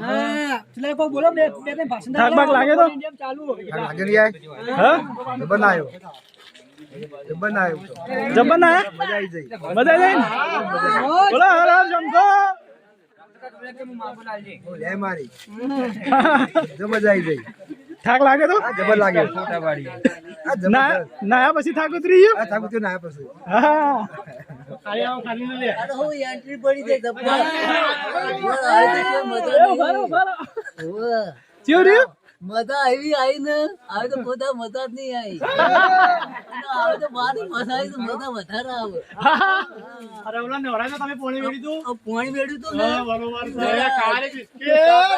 હા એટલે કોઈ બોલો બે બે ત્રણ ભાષણ થાક લાગે તો? ચાલુ લાગે નહીં આય હા? બનાયો બનાયો જબર ના મજા આવી જઈ મજા આવી ને? બોલો હર હર શંકર લે મારી. મજા આવી જઈ થાક લાગે તો? જબર લાગે. આ ના પછી થાક ઉતરી ગયો? ના પછી. હા. ન એન્ટ્રી પડી રહ્યું? મજા આવી આવી ને? આવે તો બધા મજા જ નહીં આવી. આવે તો મારી મજા આવી તો મજા વધારે આવે. અરે ઓલા નવરાના તમે પોણી વેડી દો આ પાણી વેડ્યું તો ને? બરોબર. છે બિસ્કિટ.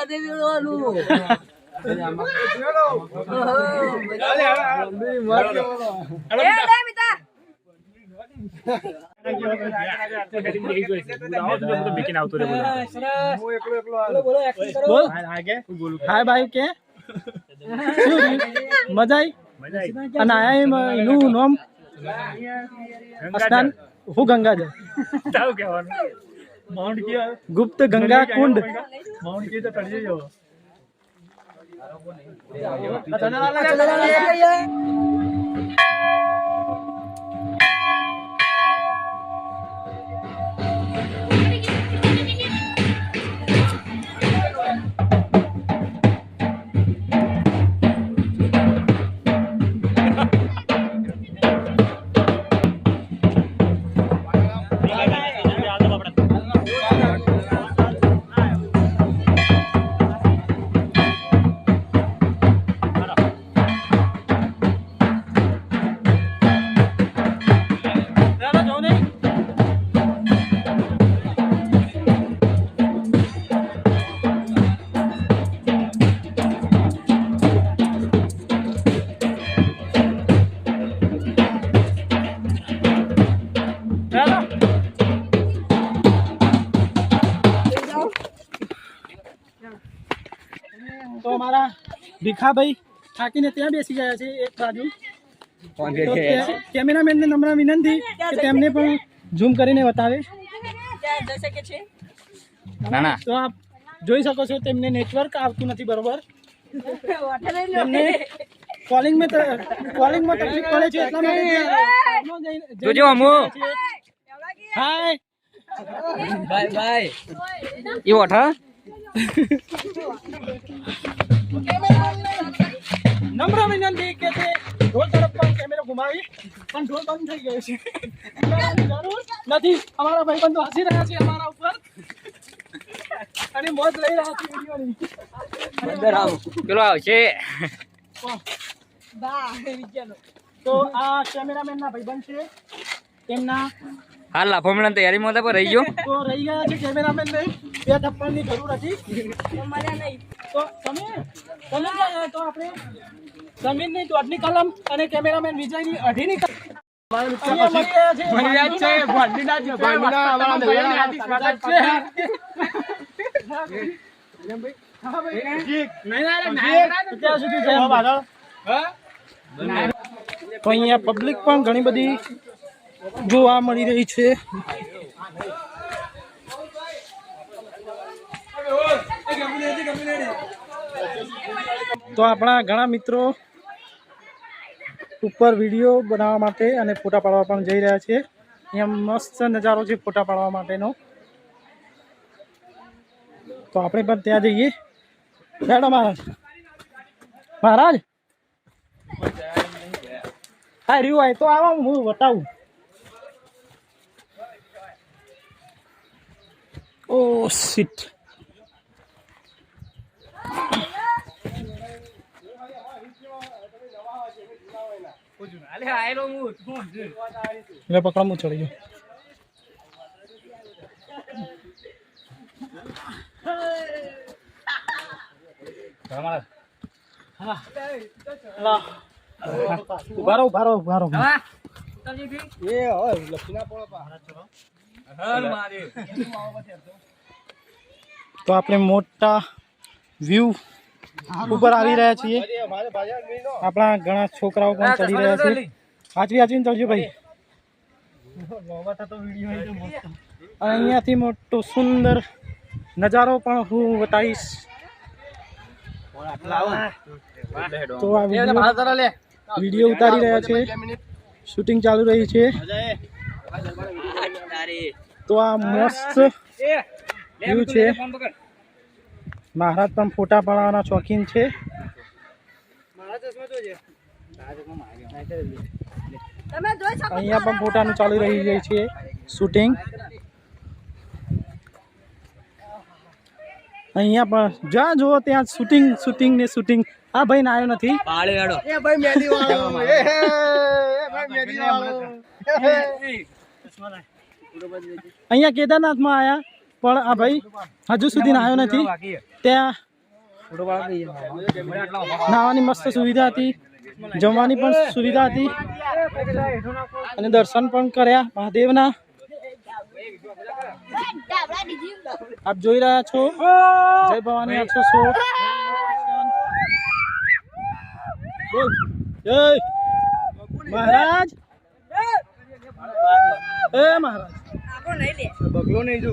વેડવાનું. બોલ હાય ભાઈ કે શું રહ્યું? મજા આવી અને આયા એમ એનું નામ સ્થાન હું ગંગા જળ ગુપ્ત ગંગા કુંડ તો ભીખાભાઈ થાકીને ત્યાં બેસી ગયા છે એક બાજુ. કેમેરામેનને નમ્ર વિનંતી કે તેમને પણ ઝૂમ કરીને બતાવે. તો આપ જોઈ શકો છો તેમને નેટવર્ક આવતું નથી બરોબર. તેમને કોલિંગમાં કોલિંગમાં તકલીફ પડે છે એટલા માટે જોજો અમુ. હાય. બાય બાય નમ્ર વિનંતી કે તે ઢોલ તરફ પણ કેમેરો ઘુમાવી પણ ઢોલ બંધ થઈ ગયો છે. જરૂર નથી. અમારા ભાઈબંધો હસી રહ્યા છે અમારા ઉપર. અને મોજ લઈ રહ્યા છે વિડીયોની. પેલો આવશે. તો આ કેમેરામેન ના ભાઈબંધ છે. તેમના હાલ લાફો તૈયારીમાં હતા પણ રહી ગયો. તો રહી ગયા છે કેમેરામેન ને બે થપ્પડની જરૂર હતી. તો તમે તમે તો આપણે જમીનની દોઢની કલમ અને કેમેરામેન વિજયની અઢીની કલમ. તો અહીંયા પબ્લિક પણ ઘણી બધી જોવા મળી રહી છે. તો આપણા ઘણા મિત્રો ઉપર વીડિયો બનાવવા માટે અને ફોટા પાડવા પણ જઈ રહ્યા છે. અહીંયા મસ્ત નજારો છે ફોટા પાડવા માટેનો. તો આપણે પણ ત્યાં જઈએ. મેડમ મહારાજ. મહારાજ. હા, રહ્યું હોય તો આવો, હું બતાવું. ઓ સીટ એટલે પકડા, હું ચડી ગયો. ઊભા રહો ઊભા રહો ઊભા રહો. એ હોય તો આપણે મોટા વ્યૂ ઉપર આવી રહ્યા છીએ. નો આપણા ઘણા છોકરાઓ પણ ચડી રહ્યા છે. આચવી આચવીને ચડજો ભાઈ. અને અહીંયાથી મોટો સુંદર નજારો પણ હું બતાવીશ. તો આ વીડિયો વીડિયો ઉતારી રહ્યા છે. શૂટિંગ ચાલુ રહી છે. તો આ મસ્ત વ્યૂ છે. મહારાજ પણ ફોટા પાડવાના શોખીન છે? અહીંયા પણ ફોટાનું ચાલુ રહી જાય છે શૂટિંગ. અહીંયા પણ જ્યાં જુઓ ત્યાં શૂટિંગ શૂટિંગ ને શૂટિંગ. આ ભાઈ ને આવ્યો નથી. એ ભાઈ મેદી વાળો. એ હે, એ ભાઈ મેદી વાળો. એ. હે. અહીંયા કેદારનાથમાં આવ્યા પણ આ ભાઈ હજુ સુધી આવ્યો નથી. ત્યાં નાવાની મસ્ત સુવિધા હતી જમવાની પણ સુવિધા હતી અને દર્શન પણ કર્યા મહાદેવના. આપ જોઈ રહ્યા છો? જય ભવાની આઠસો છો મહારાજ. એ મહારાજ. બગલો નહીં જો.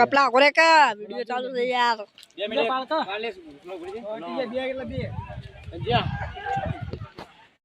કપલા કોરે કા? વિડિયો ચાલુ છે યાર બે પાલકા.